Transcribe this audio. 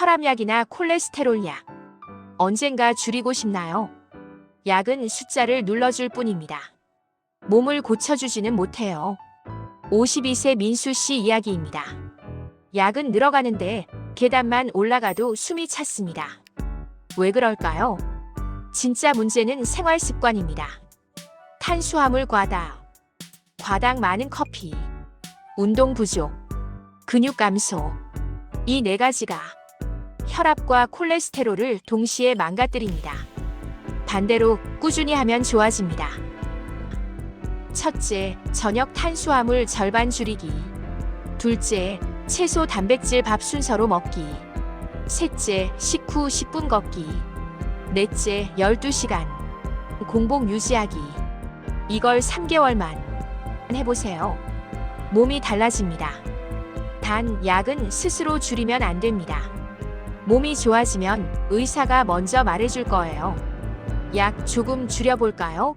혈압약이나 콜레스테롤 약. 언젠가 줄이고 싶나요? 약은 숫자를 눌러줄 뿐입니다. 몸을 고쳐주지는 못해요. 52세 민수 씨 이야기입니다. 약은 늘어가는데 계단만 올라가도 숨이 찼습니다. 왜 그럴까요? 진짜 문제는 생활 습관입니다. 탄수화물 과다, 과당 많은 커피, 운동 부족, 근육 감소. 이 네 가지가 혈압과 콜레스테롤을 동시에 망가뜨립니다. 반대로 꾸준히 하면 좋아집니다. 첫째, 저녁 탄수화물 절반 줄이기. 둘째, 채소 단백질 밥 순서로 먹기. 셋째, 식후 10분 걷기. 넷째, 12시간. 공복 유지하기. 이걸 3개월만 해보세요. 몸이 달라집니다. 단, 약은 스스로 줄이면 안 됩니다. 몸이 좋아지면 의사가 먼저 말해줄 거예요. 약 조금 줄여볼까요?